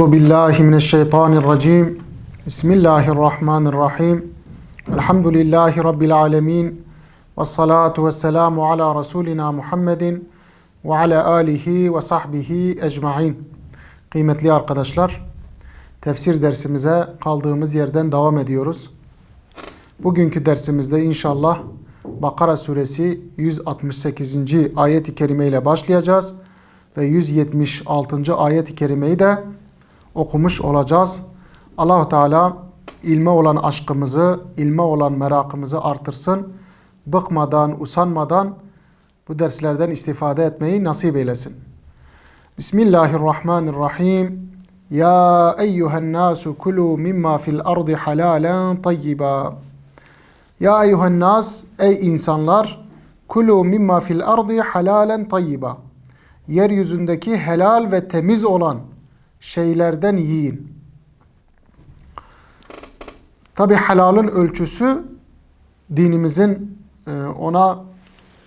Euzu billahi mineşşeytanirracim. Bismillahirrahmanirrahim. Elhamdülillahi rabbil alamin. Ves salatu vesselamu ala rasulina Muhammedin ve ala alihi ve sahbihi ecmaîn. Kıymetli arkadaşlar, tefsir dersimize kaldığımız yerden devam ediyoruz. Bugünkü dersimizde inşallah Bakara suresi 168. ayet-i kerime ile başlayacağız ve 176. ayet-i kerimeyi de okumuş olacağız. Allahu Teala ilme olan aşkımızı, ilme olan merakımızı artırsın. Bıkmadan, usanmadan bu derslerden istifade etmeyi nasip eylesin. Bismillahirrahmanirrahim. Ya eyyuhen nasu kulu mimma fil ardı halalen tayyiba. Ya eyyuhen nas, ey insanlar, kulu mimma fil ardı halalen tayyiba. Yeryüzündeki helal ve temiz olan şeylerden yiyin. Tabi halalın ölçüsü dinimizin e, ona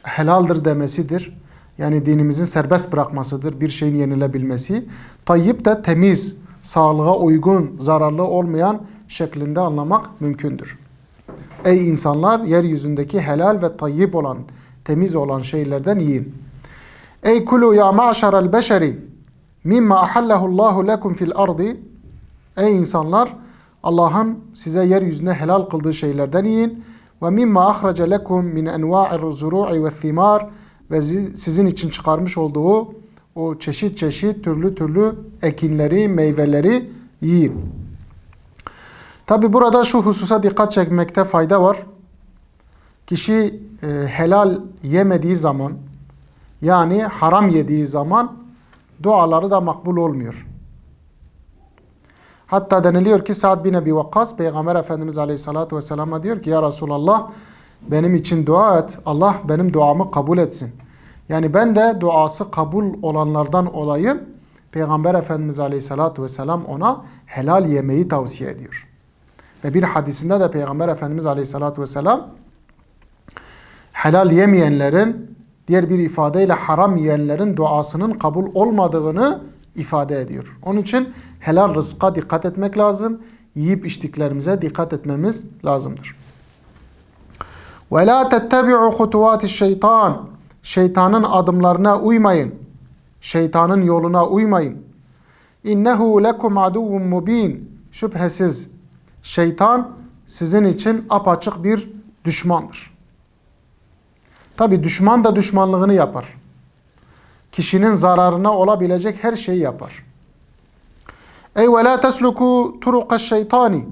helaldir demesidir. Yani dinimizin serbest bırakmasıdır bir şeyin yenilebilmesi. Tayyip de temiz, sağlığa uygun, zararlı olmayan şeklinde anlamak mümkündür. Ey insanlar yeryüzündeki helal ve tayyip olan, temiz olan şeylerden yiyin. Ey kulu ya ma'şaral beşeri mimma ahallahu Allahu lekum fil ardi. Ey insanlar Allah'ın size yeryüzüne helal kıldığı şeylerden yiyin. Ve mimma ahraca lekum min enva'ir zuru'i ve thimar ve sizin için çıkarmış olduğu o çeşit çeşit türlü türlü ekinleri, meyveleri yiyin. Tabi burada şu hususa dikkat çekmekte fayda var. Kişi e, helal yemediği zaman yani haram yediği zaman duaları da makbul olmuyor. Hatta deniliyor ki Sa'd bin Ebi Vakkas Peygamber Efendimiz Aleyhisselatü Vesselam'a diyor ki Ya Resulallah benim için dua et. Allah benim duamı kabul etsin. Yani ben de duası kabul olanlardan olayım. Peygamber Efendimiz Aleyhisselatü Vesselam ona helal yemeği tavsiye ediyor. Ve bir hadisinde de Peygamber Efendimiz Aleyhisselatü Vesselam helal yemeyenlerin diğer bir ifadeyle haram yiyenlerin duasının kabul olmadığını ifade ediyor. Onun için helal rızka dikkat etmek lazım. Yiyip içtiklerimize dikkat etmemiz lazımdır. La tettebi'u hutuvati şeytan. Şeytanın adımlarına uymayın. Şeytanın yoluna uymayın. İnnehu lekum aduvun mubin. Şüphesiz şeytan sizin için apaçık bir düşmandır. Tabi düşman da düşmanlığını yapar. Kişinin zararına olabilecek her şeyi yapar. Ey ve la tesluku turuka şeytani.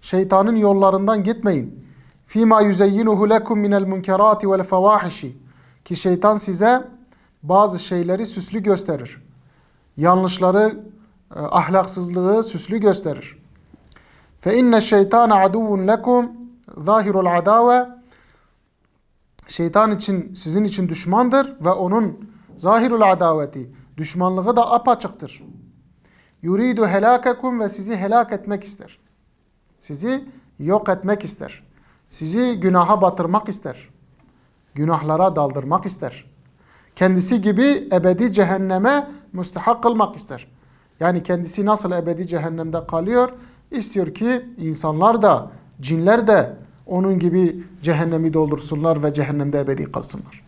Şeytanın yollarından gitmeyin. Fima yuzeyyinuhu lekum minel munkerati vel fevahişi. Ki şeytan size bazı şeyleri süslü gösterir. Yanlışları, e, ahlaksızlığı süslü gösterir. Fe inne şeytana aduvun lekum zahirul adave. Şeytan için sizin için düşmandır ve onun zahirul adaveti düşmanlığı da apaçıktır. Yuridu helakakum ve sizi helak etmek ister. Sizi yok etmek ister. Sizi günaha batırmak ister. Günahlara daldırmak ister. Kendisi gibi ebedi cehenneme müstehak kılmak ister. Yani kendisi nasıl ebedi cehennemde kalıyor? İstiyor ki insanlar da, cinler de onun gibi cehennemi doldursunlar ve cehennemde ebedi kalsınlar.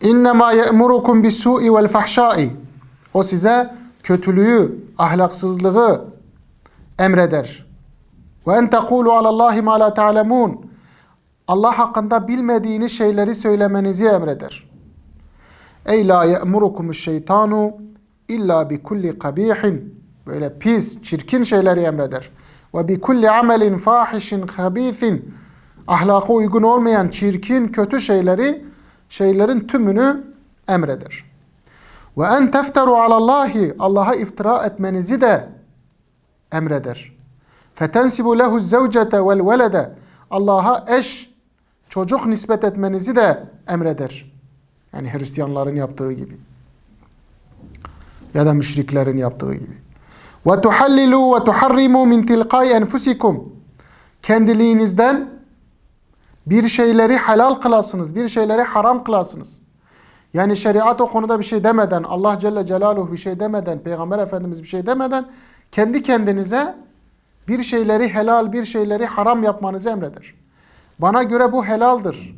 İnnemâ ye'murukum bis-su'i vel fahşâ'i. O size kötülüğü, ahlaksızlığı emreder. Ve en tekulu alallahi ma la ta'lemun. Allah hakkında bilmediğiniz şeyleri söylemenizi emreder. Ey la ye'murukumuş şeytanu illa bi kulli kabihin. Böyle pis, çirkin şeyleri emreder. Ve bi kulli amelin fahişin habithin. Ahlaka uygun olmayan çirkin, kötü şeyleri, şeylerin tümünü emreder. Ve en tefteru alallahi Allah'a iftira etmenizi de emreder. Fetensibu lehu zevcete vel velede Allah'a eş, çocuk nispet etmenizi de emreder. Yani Hristiyanların yaptığı gibi. Ya da müşriklerin yaptığı gibi. Ve tuhallilu ve tuharrimu min tilqai enfusikum. Kendiliğinizden bir şeyleri helal kılasınız, bir şeyleri haram kılasınız. Yani şeriat o konuda bir şey demeden, Allah Celle Celaluhu bir şey demeden, Peygamber Efendimiz bir şey demeden kendi kendinize bir şeyleri helal, bir şeyleri haram yapmanızı emreder. Bana göre bu helaldir.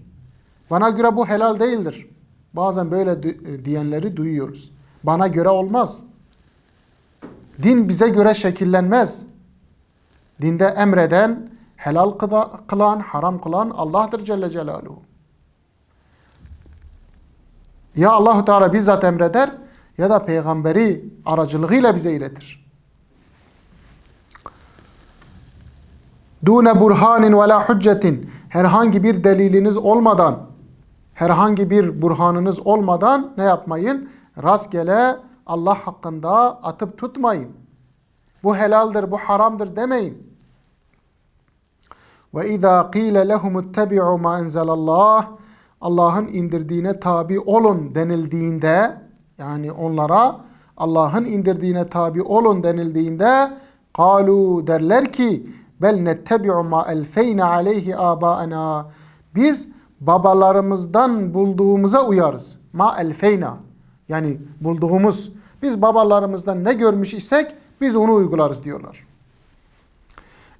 Bana göre bu helal değildir. Bazen böyle diyenleri duyuyoruz. Bana göre olmaz. Din bize göre şekillenmez. Dinde emreden, helal kılan, haram kılan Allah'tır Celle Celaluhu. Ya Allahu Teala bizzat emreder ya da peygamberi aracılığıyla bize iletir. Dune burhanin ve la hüccetin herhangi bir deliliniz olmadan herhangi bir burhanınız olmadan ne yapmayın? Rastgele Allah hakkında atıp tutmayın. Bu helaldir, bu haramdır demeyin. Ve izâ qîle lehum ittebi'u ma enzelallah Allah'ın indirdiğine tabi olun denildiğinde yani onlara Allah'ın indirdiğine tabi olun denildiğinde kalu derler ki bel nettebi'u ma elfeyne aleyhi abaena biz babalarımızdan bulduğumuza uyarız. Ma elfeyna yani bulduğumuz biz babalarımızdan ne görmüş isek biz onu uygularız diyorlar.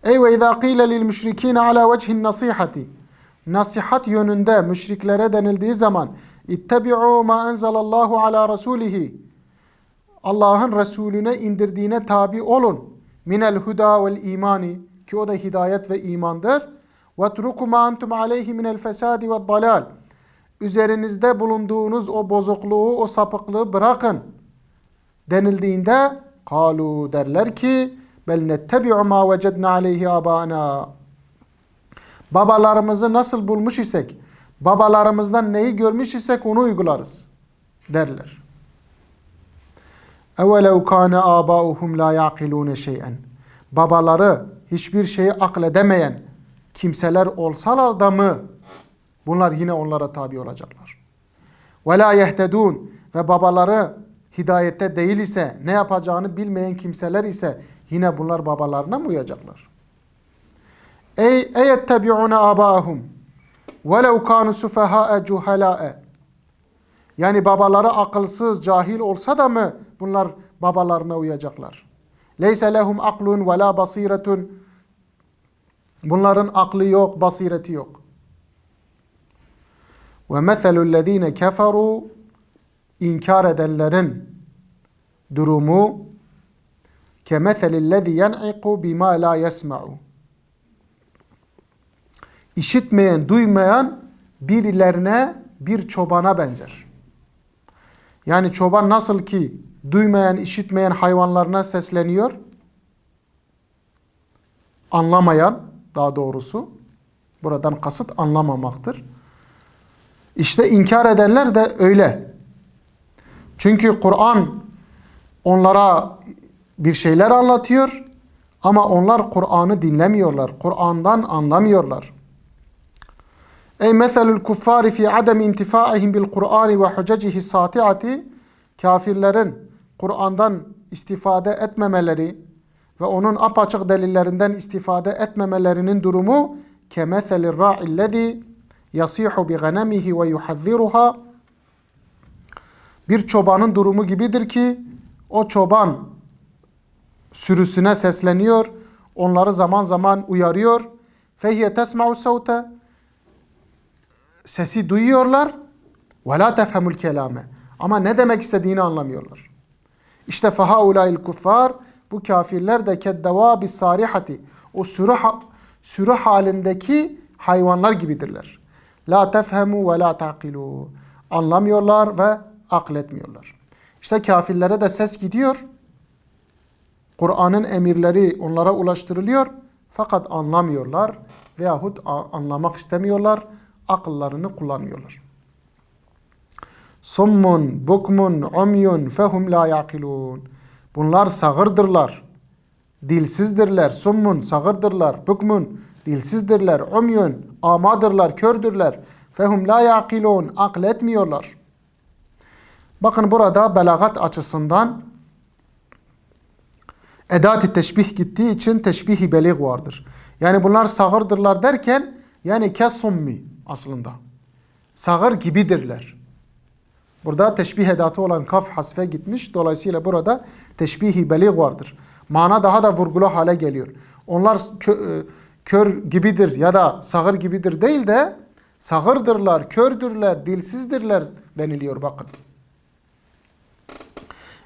Ey ve izâ qîle lil müşrikîne alâ vecihin nasihati nasihat yönünde müşriklere denildiği zaman ittebi'u ma enzelallahu ala rasulihi Allah'ın Resulüne indirdiğine tabi olun. Minel huda vel imani ki o da hidayet ve imandır. Ve truku ma entum aleyhi minel fesadi ve dalal. Üzerinizde bulunduğunuz o bozukluğu, o sapıklığı bırakın denildiğinde kalu derler ki bel nettebi'u ma vecedna aleyhi abana. Babalarımızı nasıl bulmuş isek, babalarımızdan neyi görmüş isek onu uygularız derler. Evelev kâne âbâuhum lâ yâkilûne şey'en. Babaları hiçbir şeyi akledemeyen kimseler olsalar da mı bunlar yine onlara tabi olacaklar. Ve lâ yehtedûn ve babaları hidayette değil ise ne yapacağını bilmeyen kimseler ise yine bunlar babalarına mı uyacaklar? Ey eyettebi'une abahum velev kanu sufaha'a cuhala'e yani babaları akılsız, cahil olsa da mı bunlar babalarına uyacaklar? Leyse lehum aklun ve la basiretun. Bunların aklı yok, basireti yok. Ve meselul lezine keferu inkar edenlerin durumu kemeselillezî yen'iku bima la yesma'u. İşitmeyen, duymayan birilerine bir çobana benzer. Yani çoban nasıl ki duymayan, işitmeyen hayvanlarına sesleniyor, anlamayan daha doğrusu, buradan kasıt anlamamaktır. İşte inkar edenler de öyle. Çünkü Kur'an onlara bir şeyler anlatıyor ama onlar Kur'an'ı dinlemiyorlar. Kur'an'dan anlamıyorlar. Ey meselul kuffari fi adem intifaihim bil Kur'ani ve hucecihi satiati kafirlerin Kur'an'dan istifade etmemeleri ve onun apaçık delillerinden istifade etmemelerinin durumu kemeselir ra'illezî yasihu bi ganemihi ve yuhazziruha bir çobanın durumu gibidir ki o çoban sürüsüne sesleniyor, onları zaman zaman uyarıyor. Fehiye tesma'u savte sesi duyuyorlar ve la tefhemul kelame. Ama ne demek istediğini anlamıyorlar. İşte fahaulail kuffar bu kafirler de keddevabi sarihati o sürü, sürü halindeki hayvanlar gibidirler. La tefhemu ve la taqilu. Anlamıyorlar ve akletmiyorlar. İşte kafirlere de ses gidiyor. Kur'an'ın emirleri onlara ulaştırılıyor. Fakat anlamıyorlar veyahut anlamak istemiyorlar. Akıllarını kullanmıyorlar. Summun, bukmun, umyun, fehum la yaqilun. Bunlar sağırdırlar. Dilsizdirler. Summun, sağırdırlar. Bukmun, dilsizdirler. Umyun, amadırlar, kördürler. Fehum la yaqilun. Akletmiyorlar. Bakın burada belagat açısından edat-ı teşbih gittiği için teşbih-i belig vardır. Yani bunlar sağırdırlar derken yani kesummi aslında. Sağır gibidirler. Burada teşbih edatı olan kaf hasfe gitmiş. Dolayısıyla burada teşbihi belig vardır. Mana daha da vurgulu hale geliyor. Onlar kö- e, kör gibidir ya da sağır gibidir değil de sağırdırlar, kördürler, dilsizdirler deniliyor bakın.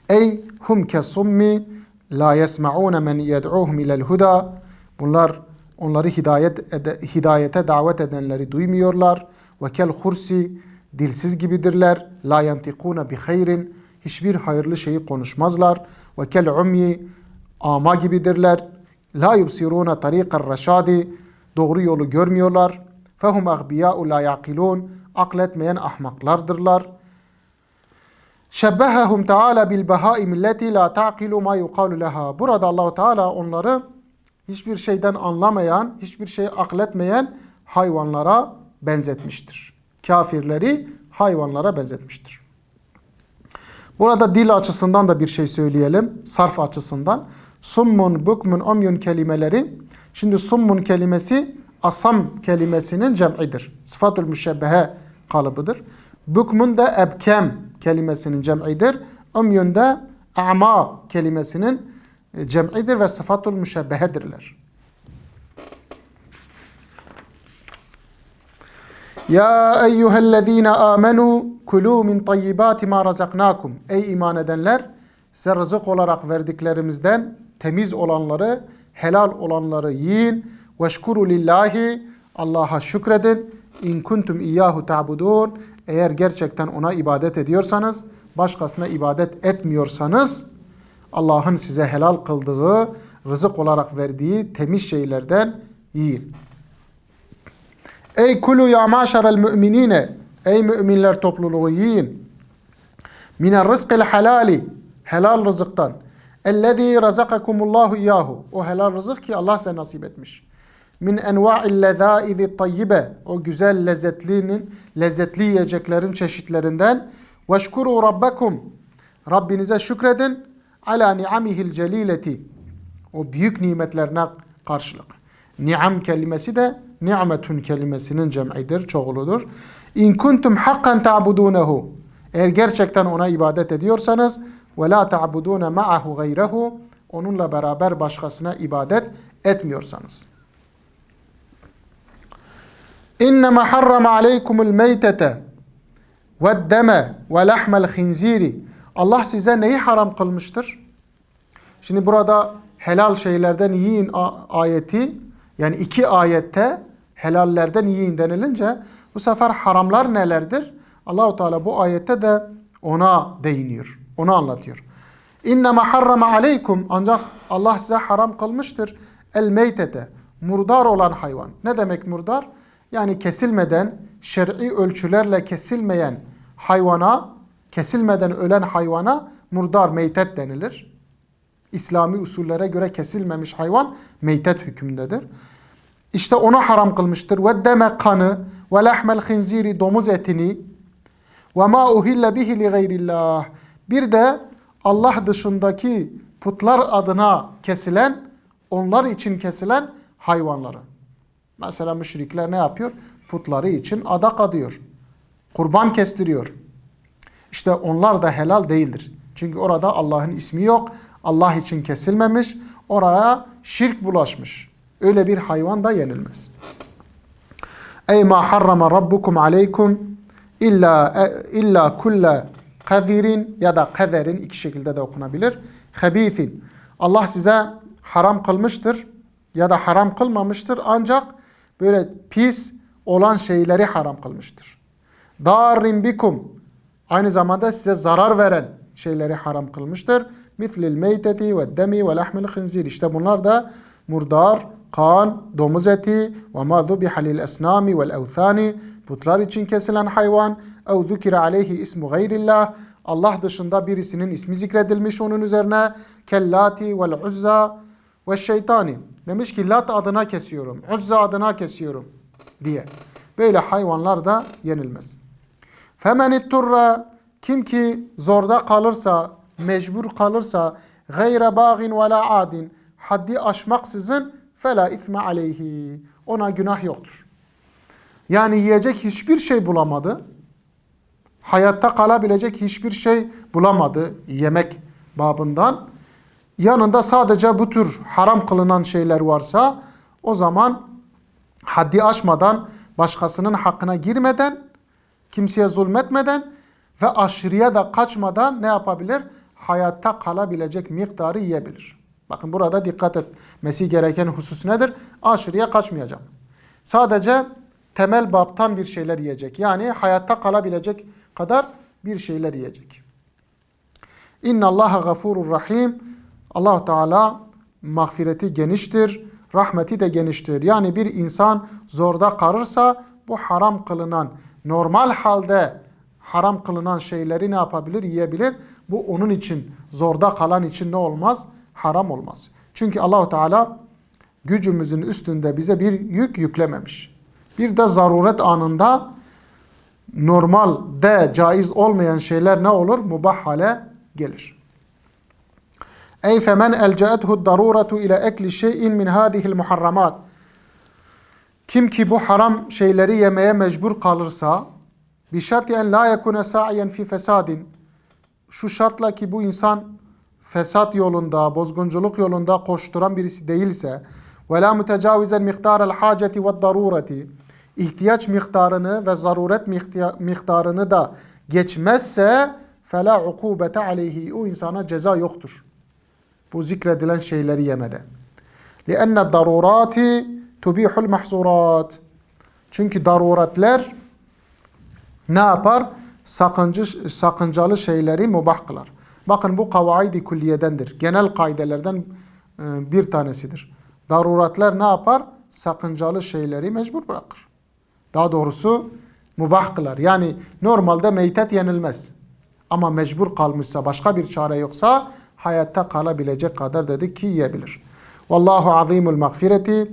Ey hum kesummi la yesma'un men yed'uhum ilel huda. Bunlar onları hidayet ede- hidayete davet edenleri duymuyorlar. Ve kel hursi dilsiz gibidirler. La yantikuna bi hayrin. Hiçbir hayırlı şeyi konuşmazlar. Ve kel umyi ama gibidirler. La yubsiruna tariqar raşadi. Doğru yolu görmüyorlar. Fehum agbiya'u la yaqilun. Akletmeyen ahmaklardırlar. Şebbehehum Teala bil behaim leti la taqilu ma yuqalu leha. Burada Allahu Teala onları hiçbir şeyden anlamayan, hiçbir şey akletmeyen hayvanlara benzetmiştir. Kafirleri hayvanlara benzetmiştir. Burada dil açısından da bir şey söyleyelim. Sarf açısından. Summun, bukmun, umyun kelimeleri. Şimdi summun kelimesi asam kelimesinin cem'idir. Sıfatul müşebbehe kalıbıdır. Bukmun da ebkem kelimesinin cem'idir. Umyun da a'ma kelimesinin e, cem'idir ve sıfatul müşebbehedirler. Ya eyyühellezine amenu kulu min tayyibati ma razaknakum. Ey iman edenler size rızık olarak verdiklerimizden temiz olanları, helal olanları yiyin. Veşkuru lillahi Allah'a şükredin. İn kuntum iyyahu ta'budun. Eğer gerçekten ona ibadet ediyorsanız, başkasına ibadet etmiyorsanız Allah'ın size helal kıldığı, rızık olarak verdiği temiz şeylerden yiyin. Ey kulu ya maşarel müminine. Ey müminler topluluğu yiyin. Mine rızkil halali. Helal rızıktan. Ellezî razakakumullahu iyyahu. O helal rızık ki Allah size nasip etmiş. Min enva'il lezâizi tayyibe. O güzel lezzetlinin, lezzetli yiyeceklerin çeşitlerinden. Veşkuru rabbakum. Rabbinize şükredin. Ala ni'amihil celileti. O büyük nimetlerine karşılık. Ni'am kelimesi de ni'metun kelimesinin cem'idir, çoğuludur. İn kuntum hakkan ta'budunehu. Eğer gerçekten ona ibadet ediyorsanız ve la ta'budune ma'ahu gayrehu onunla beraber başkasına ibadet etmiyorsanız. Aleykumul meytete ve deme ve lahmel khinziri. Allah size neyi haram kılmıştır? Şimdi burada helal şeylerden yiyin ayeti yani iki ayette helallerden yiyin denilince bu sefer haramlar nelerdir? Allahu Teala bu ayette de ona değiniyor. Onu anlatıyor. İnnemâ harrama aleykum ancak Allah size haram kılmıştır. El meytete murdar olan hayvan. Ne demek murdar? Yani kesilmeden şer'i ölçülerle kesilmeyen hayvana, kesilmeden ölen hayvana murdar meytet denilir. İslami usullere göre kesilmemiş hayvan meytet hükmündedir. İşte onu haram kılmıştır. Ve deme kanı ve lahmel khinziri domuz etini ve ma uhille bihi li gayrillah. Bir de Allah dışındaki putlar adına kesilen, onlar için kesilen hayvanları. Mesela müşrikler ne yapıyor? Putları için adak adıyor. Kurban kestiriyor. İşte onlar da helal değildir. Çünkü orada Allah'ın ismi yok. Allah için kesilmemiş. Oraya şirk bulaşmış. Öyle bir hayvan da yenilmez. Ey ma harrama rabbukum aleykum illa illa kulle kazirin ya da kazerin iki şekilde de okunabilir. Habithin. Allah size haram kılmıştır ya da haram kılmamıştır ancak böyle pis olan şeyleri haram kılmıştır. Darrin bikum. Aynı zamanda size zarar veren şeyleri haram kılmıştır. Mitlil meyteti ve demi ve lahmil khinzir. İşte bunlar da murdar, kan, domuz eti ve ma zubiha lil esnami vel evthani. Putlar için kesilen hayvan. Ev zukira aleyhi ismu gayrillah. Allah dışında birisinin ismi zikredilmiş onun üzerine. Kellati vel uzza ve şeytani. Demiş ki Lat adına kesiyorum, Uzza adına kesiyorum diye. Böyle hayvanlar da yenilmez. Femen itturra kim ki zorda kalırsa, mecbur kalırsa gayre bağin ve la adin haddi aşmaksızın fela isme aleyhi. Ona günah yoktur. Yani yiyecek hiçbir şey bulamadı. hayatta kalabilecek hiçbir şey bulamadı yemek babından. Yanında sadece bu tür haram kılınan şeyler varsa o zaman haddi aşmadan, başkasının hakkına girmeden, kimseye zulmetmeden ve aşırıya da kaçmadan ne yapabilir? Hayatta kalabilecek miktarı yiyebilir. Bakın burada dikkat etmesi gereken husus nedir? Aşırıya kaçmayacak. Sadece temel baptan bir şeyler yiyecek. Yani hayatta kalabilecek kadar bir şeyler yiyecek. İnna Allaha gafurur rahim. Allah Teala mağfireti geniştir, rahmeti de geniştir. Yani bir insan zorda kalırsa bu haram kılınan, normal halde haram kılınan şeyleri ne yapabilir? Yiyebilir. Bu onun için zorda kalan için ne olmaz? Haram olmaz. Çünkü Allahu Teala gücümüzün üstünde bize bir yük yüklememiş. Bir de zaruret anında normalde caiz olmayan şeyler ne olur? Mubah hale gelir. Ey femen elcaethu daruretu ile ekli şeyin min hadihil muharramat. Kim ki bu haram şeyleri yemeye mecbur kalırsa bir şart en la yekune sa'iyen fi fesadin. Şu şartla ki bu insan fesat yolunda, bozgunculuk yolunda koşturan birisi değilse ve la mütecavizen miktarel haceti ve darureti ihtiyaç miktarını ve zaruret miktarını da geçmezse fela ukubete aleyhi o insana ceza yoktur. Bu zikredilen şeyleri yemede. لِأَنَّ الضَّرُورَاتِ تُبِيحُ الْمَحْزُورَاتِ Çünkü daruretler ne yapar? Sakıncı, sakıncalı şeyleri mubah kılar. Bakın bu kavaidi külliyedendir. Genel kaidelerden e, bir tanesidir. Daruratler ne yapar? Sakıncalı şeyleri mecbur bırakır. Daha doğrusu mubah kılar. Yani normalde meytet yenilmez. Ama mecbur kalmışsa, başka bir çare yoksa hayatta kalabilecek kadar dedik ki yiyebilir. Vallahu azimul mağfireti.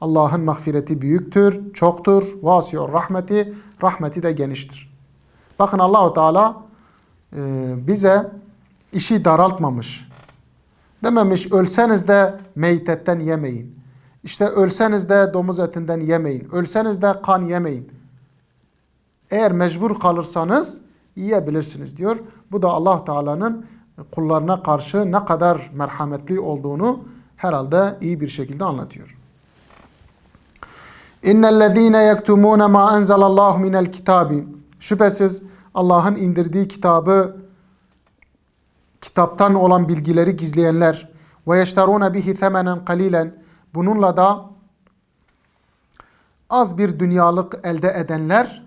Allah'ın mağfireti büyüktür, çoktur. Vasiyor rahmeti. Rahmeti de geniştir. Bakın Allahu Teala e, bize işi daraltmamış. Dememiş ölseniz de meytetten yemeyin. İşte ölseniz de domuz etinden yemeyin. Ölseniz de kan yemeyin. Eğer mecbur kalırsanız yiyebilirsiniz diyor. Bu da Allah Teala'nın kullarına karşı ne kadar merhametli olduğunu herhalde iyi bir şekilde anlatıyor. İnnellezîne yektumûne mâ enzelallahu minel kitâbi. Şüphesiz Allah'ın indirdiği kitabı kitaptan olan bilgileri gizleyenler ve yeşterûne bihi themenen kalilen bununla da az bir dünyalık elde edenler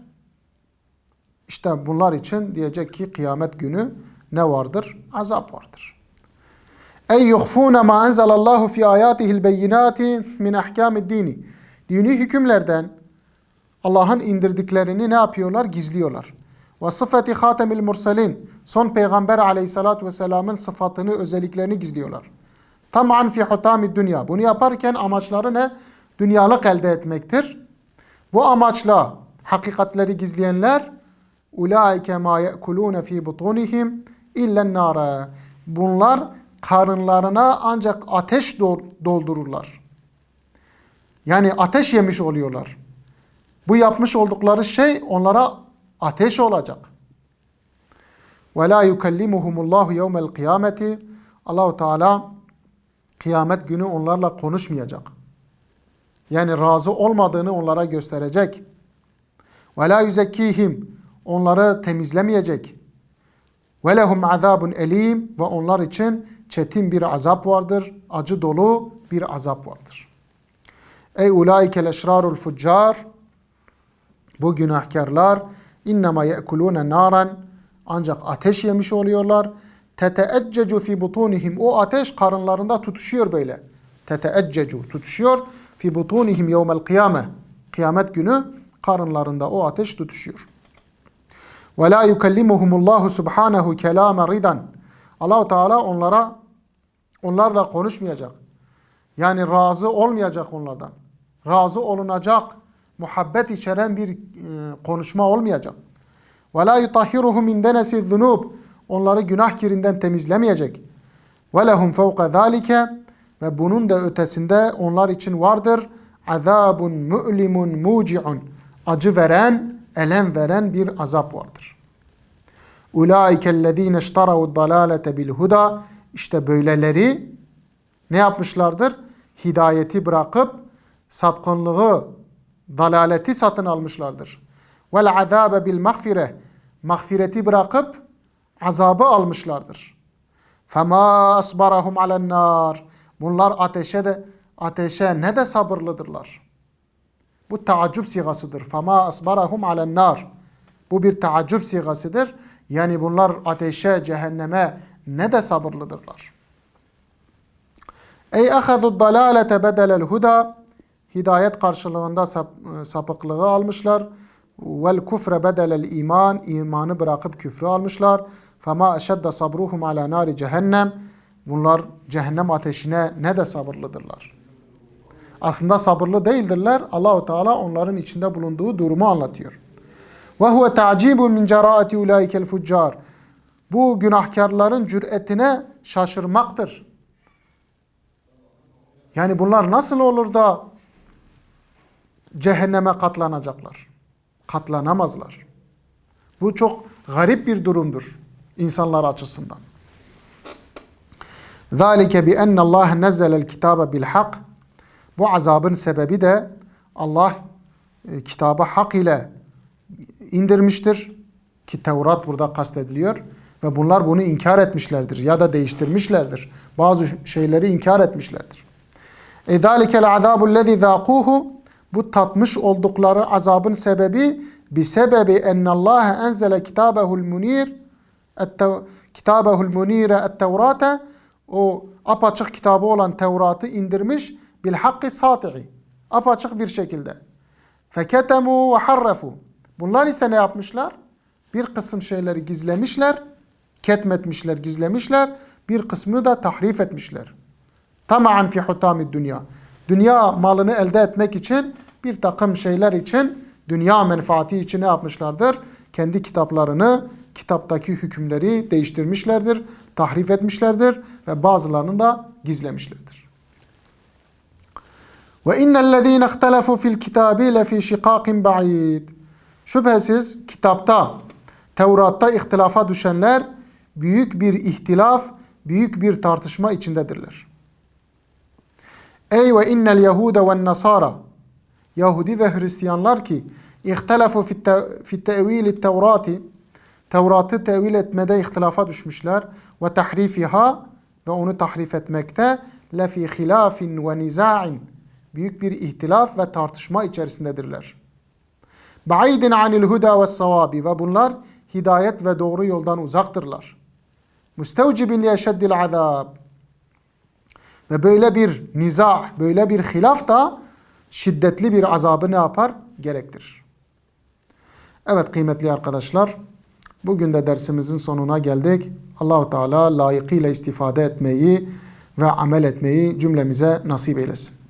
işte bunlar için diyecek ki kıyamet günü ne vardır? Azap vardır. Ey yuhfûne mâ enzelallahu fi âyâtihil beyinâti min ahkâmid dini. Dini hükümlerden Allah'ın indirdiklerini ne yapıyorlar? Gizliyorlar. Ve sıfati hatemil murselin. Son peygamber aleyhissalatu vesselamın sıfatını, özelliklerini gizliyorlar. Tam'an fi hutamid dünya. Bunu yaparken amaçları ne? Dünyalık elde etmektir. Bu amaçla hakikatleri gizleyenler ulaike ma yekulun fi butunihim illen nara. Bunlar karınlarına ancak ateş doldururlar. Yani ateş yemiş oluyorlar. Bu yapmış oldukları şey onlara ateş olacak. Ve la yukellimuhumullahu yevmel kıyameti. Allahu Teala kıyamet günü onlarla konuşmayacak. Yani razı olmadığını onlara gösterecek. Ve la yuzekkihim. Onları temizlemeyecek. Ve lehum azabun elim ve onlar için çetin bir azap vardır. Acı dolu bir azap vardır. Ey ulaikel eşrarul fuccar bu günahkarlar innema yekulune naran ancak ateş yemiş oluyorlar. Teteeccecu fi butunihim o ateş karınlarında tutuşuyor böyle. Teteeccecu tutuşuyor fi butunihim yevmel kıyame. Kıyamet günü karınlarında o ateş tutuşuyor. Ve la yukellimuhumullahu subhanahu kelame ridan. Allahu Teala onlara onlarla konuşmayacak. Yani razı olmayacak onlardan. Razı olunacak, muhabbet içeren bir e, konuşma olmayacak. Ve la yutahhiruhum min denesi zunub. Onları günah kirinden temizlemeyecek. Ve lehum fevka zalike ve bunun da ötesinde onlar için vardır azabun mu'limun muci'un. Acı veren, elem veren bir azap vardır. Ulaikellezine iştaravu dalalete bil huda. İşte böyleleri ne yapmışlardır? Hidayeti bırakıp sapkınlığı, dalaleti satın almışlardır. Vel azabe bil mağfire. Mağfireti bırakıp azabı almışlardır. Fema asbarahum alen nar. Bunlar ateşe de ateşe ne de sabırlıdırlar. Bu taaccüp sigasıdır. Fema asbarahum alen nar. Bu bir taaccüp sigasıdır. Yani bunlar ateşe, cehenneme ne de sabırlıdırlar. Ey ahadu dalalete bedelel huda. Hidayet karşılığında sap, sapıklığı almışlar. Vel kufre bedelel iman. imanı bırakıp küfrü almışlar. Fema eşedde sabruhum ala nari cehennem. Bunlar cehennem ateşine ne de sabırlıdırlar Aslında sabırlı değildirler. Allahu Teala onların içinde bulunduğu durumu anlatıyor. Ve huve ta'cibun min ceraati ulaikel fuccar. Bu günahkarların cüretine şaşırmaktır. Yani bunlar nasıl olur da cehenneme katlanacaklar? Katlanamazlar. Bu çok garip bir durumdur insanlar açısından. ذَٰلِكَ بِأَنَّ اللّٰهَ نَزَّلَ الْكِتَابَ بِالْحَقِّ Bu azabın sebebi de Allah e, kitabı hak ile indirmiştir. Ki Tevrat burada kastediliyor. Ve bunlar bunu inkar etmişlerdir ya da değiştirmişlerdir. Bazı şeyleri inkar etmişlerdir. اَذَٰلِكَ الْعَذَابُ الَّذِي ذَاقُوهُ Bu tatmış oldukları azabın sebebi bisebebi ennallâhe enzele kitâbehul munir kitâbehul munire et-tevrate o apaçık kitabı olan Tevrat'ı indirmiş bil hakki sati'i apaçık bir şekilde feketemu ve harrafu bunlar ise ne yapmışlar? Bir kısım şeyleri gizlemişler, ketmetmişler, gizlemişler. Bir kısmını da tahrif etmişler. Tama'an fi hutamid dünya. Dünya malını elde etmek için bir takım şeyler için dünya menfaati için ne yapmışlardır? Kendi kitaplarını, kitaptaki hükümleri değiştirmişlerdir, tahrif etmişlerdir ve bazılarını da gizlemişlerdir. Ve innellezîne ihtelefu fil kitâbi lefî şikâkin ba'id. Şüphesiz kitapta, Tevrat'ta ihtilafa düşenler büyük bir ihtilaf, büyük bir tartışma içindedirler. Ey ve innel yehude ve nasara Yahudi ve Hristiyanlar ki ihtelafu fi tevili tevrati Tevrat'ı tevil etmede ihtilafa düşmüşler ve tahrifiha ve onu tahrif etmekte lefi hilafin ve niza'in büyük bir ihtilaf ve tartışma içerisindedirler. Ba'idin anil huda ve savabi ve bunlar hidayet ve doğru yoldan uzaktırlar. Müstevcibin liyeşeddil azab ve böyle bir niza, böyle bir hilaf da şiddetli bir azabı ne yapar? Gerektirir. Evet kıymetli arkadaşlar, bugün de dersimizin sonuna geldik. Allahu Teala layıkıyla istifade etmeyi ve amel etmeyi cümlemize nasip eylesin.